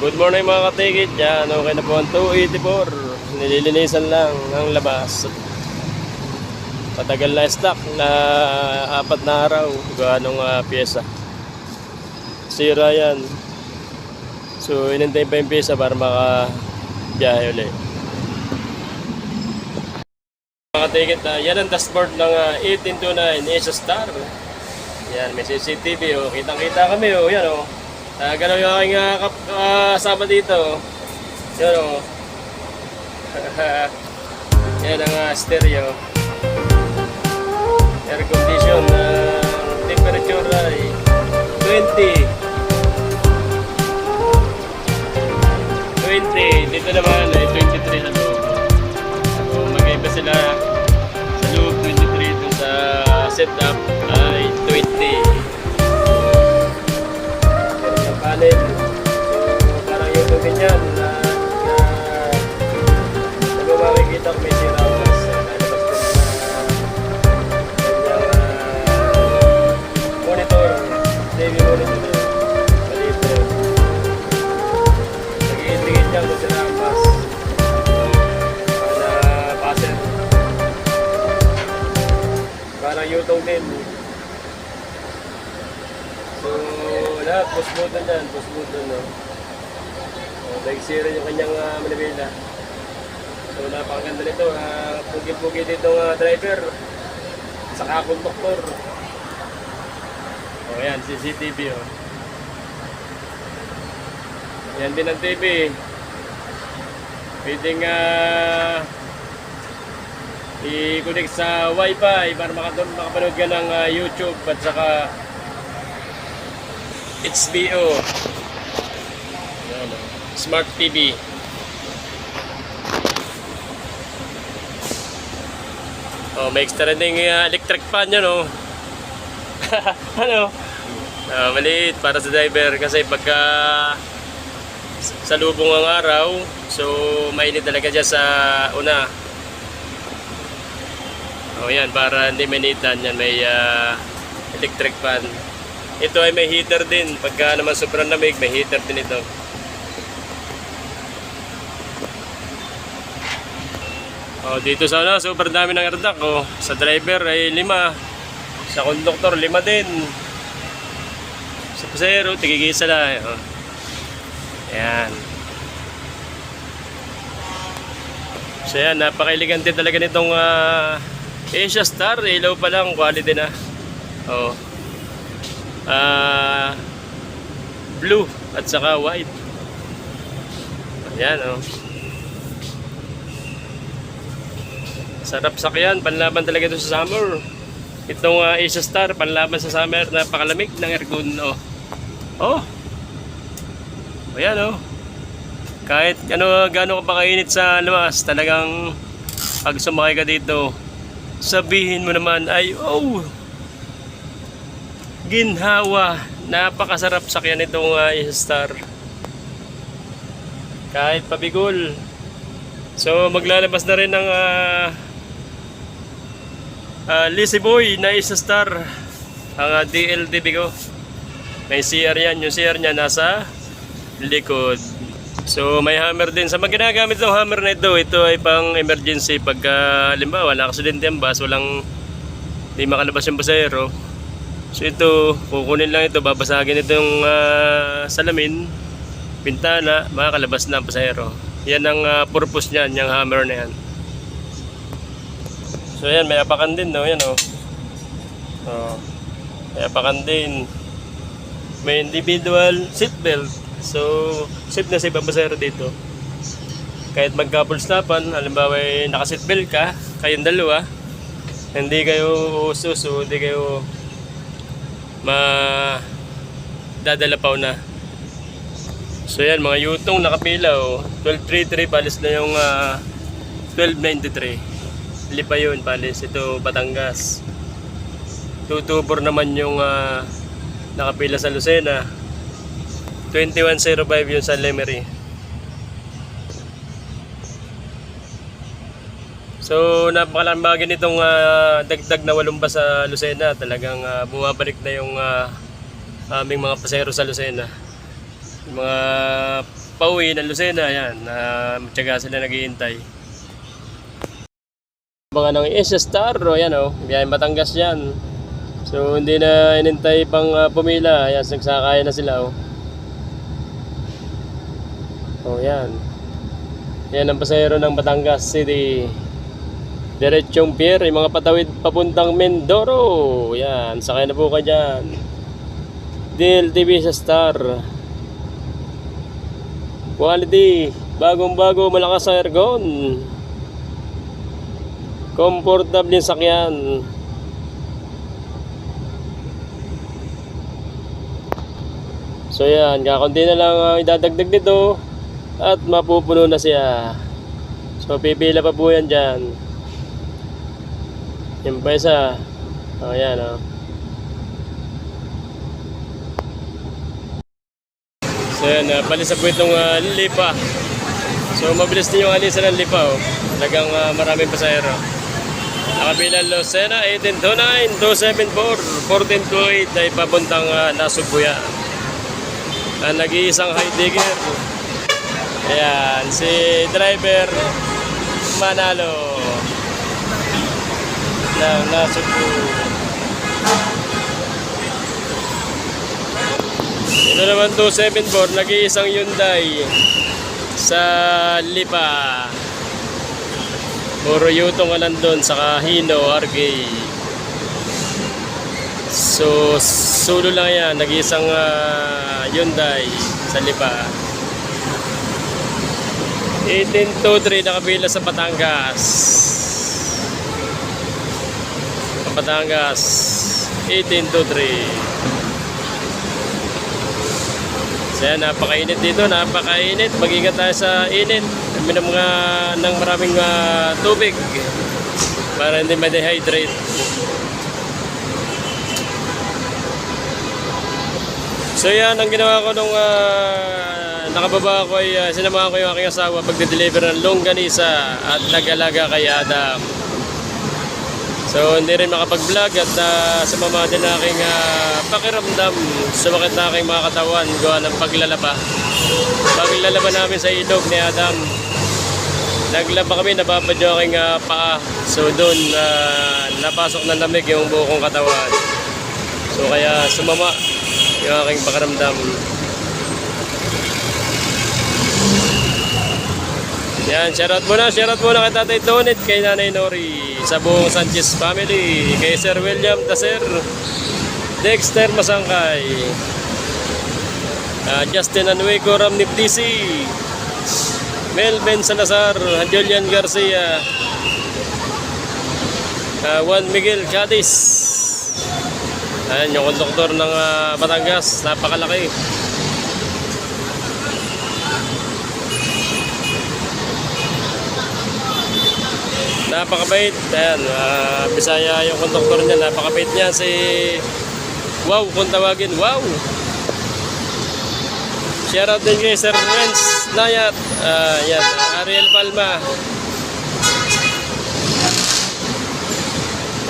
good morning mga katikit. Yan, okay na po ang 284. Nililinisan lang ang labas. Patagal na stock na apat na araw. Ganong uh, pyesa. Sira yan. So, inintay pa yung pyesa para makabiyahe ulit. Mga katikit, ah, yan ang dashboard ng uh, 1829 Asia Star. Yan, may CCTV. Oh. Kitang-kita kami. Oh. Yan, oh. Uh, ganun yung aking uh, kasama dito. Yan o. Yan ang ah, stereo. Air condition. Uh, temperature ay 20. 20. Parang yutong din. So, lahat, push button yan, push button, no? So, nag-zero yung kanyang uh, manibela. So, napakaganda nito, uh, pugi-pugi dito uh, driver. Saka konduktor. O, oh, yan, CCTV, oh. Yan din ang TV. Pwedeng uh, i-connect sa Wi-Fi para makapanood ka ng ah, YouTube at saka HBO. Yan, oh. Smart TV. Oh, may extra ding uh, electric fan yan, oh. ano? Ah, maliit para sa driver kasi pagka sa lubong ang araw, so mainit talaga dyan sa una. Oh, yan para hindi mainitan yan may ah, electric fan. Ito ay may heater din. Pagka naman sobrang lamig, may heater din ito. Oh, dito sa ano, sobrang dami ng erdak. Oh. Sa driver ay lima. Sa konduktor, lima din. Sa pasero, tigigisa lang. Oh. Ayan. So yan, napaka-elegante talaga nitong ah, Asia Star. Ilaw pa lang, quality na. Oh ah blue at saka white. Ayan oh. Sarap sakyan, panlaban talaga ito sa summer. Itong uh, Asia Star, panlaban sa summer, napakalamig ng aircon oh. Oh. Ayan oh. Kahit ano gaano ka pa kainit sa labas, talagang pag sumakay ka dito, sabihin mo naman ay oh, ginhawa. Napakasarap sakyan itong uh, Star. Kahit pabigol. So maglalabas na rin ng uh, uh, Lizzy Boy na isa star. Ang uh, DLD Bigo. May CR yan. Yung CR niya nasa likod. So may hammer din. Sa mga ginagamit ng hammer na ito, ito ay pang emergency. Pagka, halimbawa, nakaksidente ang bus, walang hindi makalabas yung pasahero. So ito, kukunin lang ito, babasagin itong uh, salamin, bintana, makakalabas na ang pasahero. Yan ang uh, purpose niyan, yung hammer na yan. So yan, may apakan din, no? Yan, oh. oh. May apakan din. May individual seatbelt. So, safe na safe ang pasahero dito. Kahit magka-full stopan, halimbawa ay naka-seatbelt ka, kayong dalawa, hindi kayo ususo, hindi kayo ma dadalapaw na. So yan mga yutong nakapila oh. 1233 palis na yung ah, 1293. Lipa yun palis. Ito Batangas. 224 naman yung ah, nakapila sa Lucena. 2105 yung sa Lemery. So napakalang bagay nitong ah, dagdag na walumba sa Lucena. Talagang ah, bumabalik na yung ah, aming mga pasero sa Lucena. Yung mga pauwi ng Lucena, yan. Uh, matyaga sila naghihintay. Mga ng S Star, o yan o, biyahe Batangas yan. So hindi na inintay pang uh, pumila, ayan, nagsakaya na sila o. Oh, yan. Yan ang pasahero ng Batangas City. Diretsong pier, mga patawid papuntang Mindoro. Yan, sakay na po kayo dyan. DLTV sa Star. Quality, bagong bago, malakas ang aircon. Comfortable yung sakyan. So yan, kakunti na lang ang idadagdag dito at mapupuno na siya. So pipila pa po yan dyan. Yung pa isa. O yan o. So yan, uh, palis po itong uh, lipa. So mabilis din yung alisan ng lipa oh. Talagang uh, maraming pasahero. Nakabilang Lucena 1829-274-1428 ay papuntang uh, Nasubuya. Uh, nag-iisang high digger. Ayan, si driver Manalo ng Nasubu. Ito naman 274, nag-iisang Hyundai sa Lipa. Puro yutong ka nandun, saka Hino, RK. So, solo lang yan, nag-iisang uh, Hyundai sa Lipa. 1823 nakabila sa Batangas. Sa Batangas. 1823. So yan, napakainit dito, napakainit. Mag-ingat tayo sa init. Minom mga ng maraming uh, tubig para hindi ma-dehydrate. So yan, ang ginawa ko nung uh, nakababa ako ay uh, sinamahan ko yung aking asawa pagde-deliver ng longganisa at nag-alaga kay Adam. So hindi rin makapag-vlog at uh, sumama din aking uh, pakiramdam sumakit na aking mga katawan gawa ng paglalaba. Paglalaba namin sa ilog ni Adam. Naglaba kami, nababad yung aking uh, paa. So doon, uh, napasok ng lamig yung buo kong katawan. So kaya sumama yung aking pakiramdam. Yan, shoutout muna, shoutout muna kay Tatay Donit, kay Nanay Nori, sa buong Sanchez family, kay Sir William Taser, Dexter Masangkay, uh, Justin Anueco Ramnip DC, Melvin Salazar, Julian Garcia, uh, Juan Miguel Cadiz, Ayan, yung konduktor ng uh, Batangas, napakalaki. Napakabait. Ayan, uh, Bisaya yung konduktor niya. Napakabait niya si Wow kung tawagin. Wow! Shoutout din kay Sir Renz Nayat. Uh, Ariel Palma.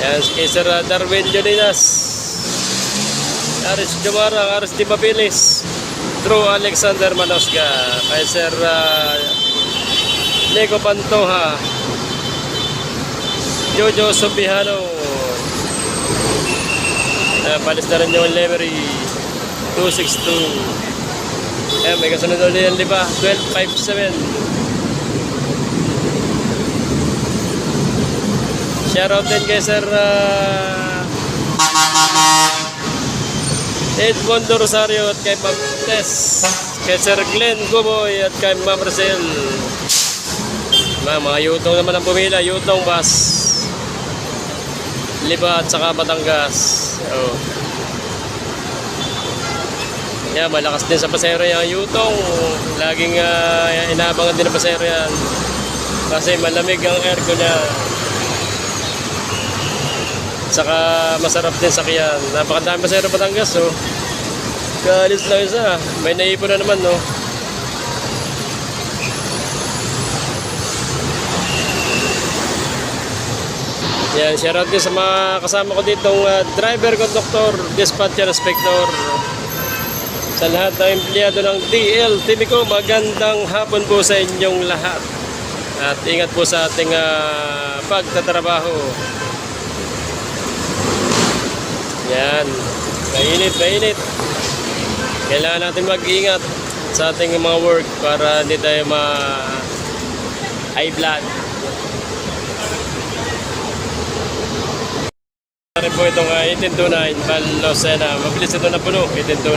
Yan, kay Sir Darwin Jolinas. Aris Jumara, Aris Di Papilis. Drew Alexander Manosga. Kay Sir uh, Nico Pantoja. Jojo Sobihano. Uh, palis na rin yung livery 262. Eh, may kasunod ulit yan, di ba? 1257. Shoutout din kay Sir uh, Edmondo Rosario at kay Ma'am Tess. Kay Sir Glenn Guboy at kay Ma'am Rosel. Mga, mga yutong naman ang pumila, yutong bus. Liba at saka Batangas. Oh. Yeah, malakas din sa pasero yung yutong. Laging uh, inaabangan din ng pasero yan. Kasi malamig ang aircon niya. Saka masarap din sakyan. Napakadami pasero Batangas, oh. Kalis lang isa. May naipon na naman, no. Yan, shoutout din sa mga kasama ko ditong uh, driver, conductor, dispatcher, inspector. Sa lahat ng empleyado ng DLTV ko, magandang hapon po sa inyong lahat. At ingat po sa ating ah, pagtatrabaho. Yan. Mainit, mainit. Kailangan natin mag-ingat sa ating mga work para hindi tayo ma high blood. Rin po itong uh, 1829 Balosena. Mabilis ito na puno, 1829.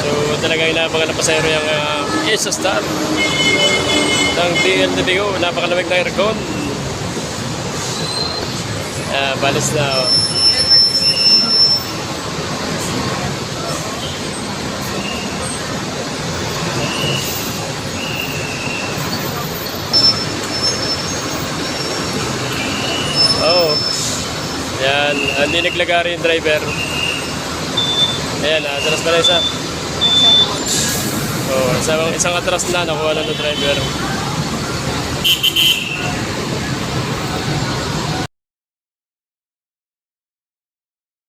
So talagang inabangan na pasayro yung uh, Ace Star ng DLDBO. Napakalamig ng aircon. Ah, balis na. Oh. Yan, hindi naglagari yung driver. Ayan, atras pa na isa. Oh, isang, isang atras na nakuha na ng driver.